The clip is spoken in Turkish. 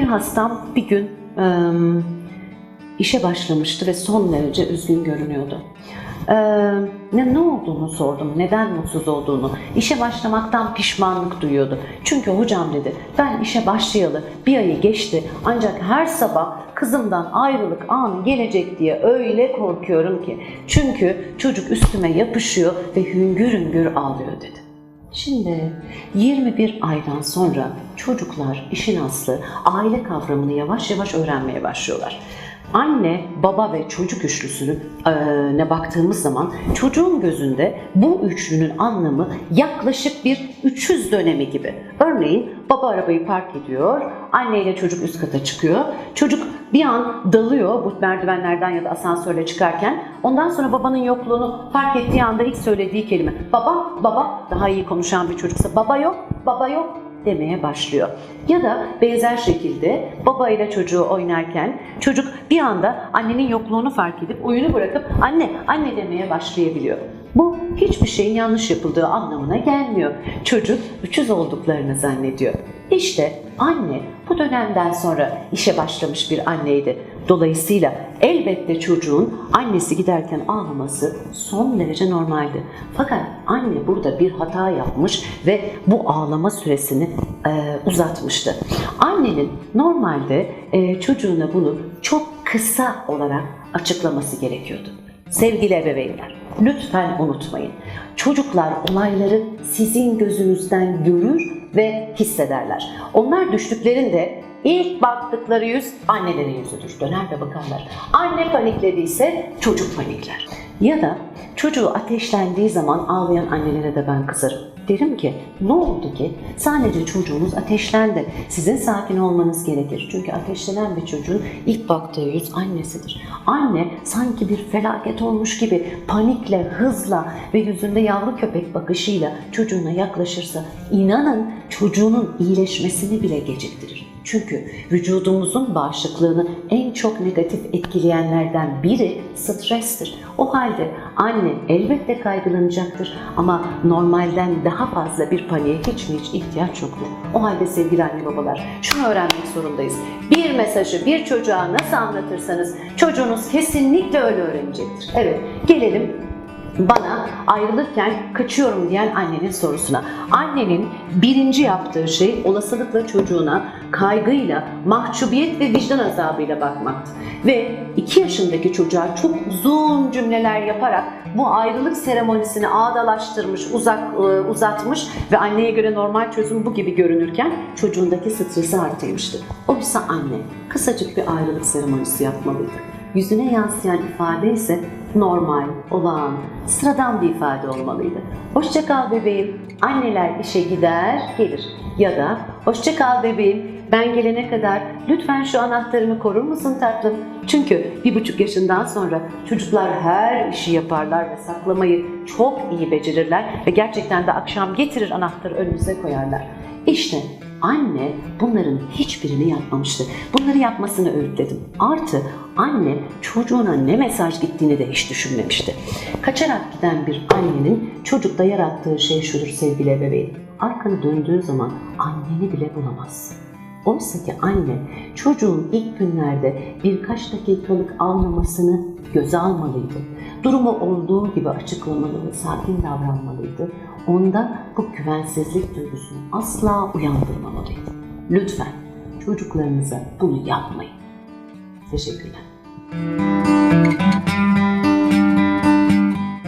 hastam bir gün e, işe başlamıştı ve son derece üzgün görünüyordu. E, ne, ne olduğunu sordum, neden mutsuz olduğunu. İşe başlamaktan pişmanlık duyuyordu. Çünkü hocam dedi, ben işe başlayalı bir ayı geçti ancak her sabah kızımdan ayrılık anı gelecek diye öyle korkuyorum ki. Çünkü çocuk üstüme yapışıyor ve hüngür hüngür ağlıyor dedi. Şimdi 21 aydan sonra çocuklar işin aslı aile kavramını yavaş yavaş öğrenmeye başlıyorlar. Anne, baba ve çocuk üçlüsüne ne baktığımız zaman çocuğun gözünde bu üçlünün anlamı yaklaşık bir 300 dönemi gibi. Örneğin baba arabayı park ediyor, anne ile çocuk üst kata çıkıyor. Çocuk bir an dalıyor bu merdivenlerden ya da asansörle çıkarken. Ondan sonra babanın yokluğunu fark ettiği anda ilk söylediği kelime baba, baba daha iyi konuşan bir çocuksa baba yok, baba yok demeye başlıyor. Ya da benzer şekilde baba ile çocuğu oynarken çocuk bir anda annenin yokluğunu fark edip oyunu bırakıp anne, anne demeye başlayabiliyor. Bu hiçbir şeyin yanlış yapıldığı anlamına gelmiyor. Çocuk üçüz olduklarını zannediyor. İşte anne bu dönemden sonra işe başlamış bir anneydi. Dolayısıyla elbette çocuğun annesi giderken ağlaması son derece normaldi. Fakat anne burada bir hata yapmış ve bu ağlama süresini e, uzatmıştı. Annenin normalde e, çocuğuna bunu çok kısa olarak açıklaması gerekiyordu. Sevgili ebeveynler, lütfen unutmayın. Çocuklar olayları sizin gözünüzden görür ve hissederler. Onlar düştüklerinde ilk baktıkları yüz annelerin yüzüdür. Döner ve bakarlar. Anne paniklediyse çocuk panikler. Ya da çocuğu ateşlendiği zaman ağlayan annelere de ben kızarım. Derim ki ne oldu ki sadece çocuğunuz ateşlendi. Sizin sakin olmanız gerekir. Çünkü ateşlenen bir çocuğun ilk baktığı yüz annesidir. Anne sanki bir felaket olmuş gibi panikle, hızla ve yüzünde yavru köpek bakışıyla çocuğuna yaklaşırsa inanın çocuğunun iyileşmesini bile geciktirir. Çünkü vücudumuzun bağışıklığını en çok negatif etkileyenlerden biri strestir. O halde anne elbette kaygılanacaktır ama normalden daha fazla bir paniğe hiç mi hiç ihtiyaç yoktur. O halde sevgili anne babalar şunu öğrenmek zorundayız. Bir mesajı bir çocuğa nasıl anlatırsanız çocuğunuz kesinlikle öyle öğrenecektir. Evet gelelim bana ayrılırken kaçıyorum diyen annenin sorusuna. Annenin birinci yaptığı şey olasılıkla çocuğuna kaygıyla, mahcubiyet ve vicdan azabıyla bakmaktı. Ve 2 yaşındaki çocuğa çok uzun cümleler yaparak bu ayrılık seremonisini ağdalaştırmış, uzak e, uzatmış ve anneye göre normal çözüm bu gibi görünürken çocuğundaki stresi artırmıştı. Oysa anne kısacık bir ayrılık seremonisi yapmalıydı. Yüzüne yansıyan ifade ise normal, olağan, sıradan bir ifade olmalıydı. Hoşça kal bebeğim, anneler işe gider, gelir. Ya da hoşça kal bebeğim, ben gelene kadar lütfen şu anahtarımı korur musun tatlım? Çünkü bir buçuk yaşından sonra çocuklar her işi yaparlar ve saklamayı çok iyi becerirler ve gerçekten de akşam getirir anahtarı önünüze koyarlar. İşte Anne bunların hiçbirini yapmamıştı. Bunları yapmasını öğütledim. Artı anne çocuğuna ne mesaj gittiğini de hiç düşünmemişti. Kaçarak giden bir annenin çocukta yarattığı şey şudur sevgili ebeveyn. Arkanı döndüğü zaman anneni bile bulamazsın. Oysa ki anne çocuğun ilk günlerde birkaç dakikalık ağlamasını göze almalıydı. Durumu olduğu gibi açıklamalı sakin davranmalıydı. Onda bu güvensizlik duygusunu asla uyandırmamalıydı. Lütfen çocuklarınıza bunu yapmayın. Teşekkürler.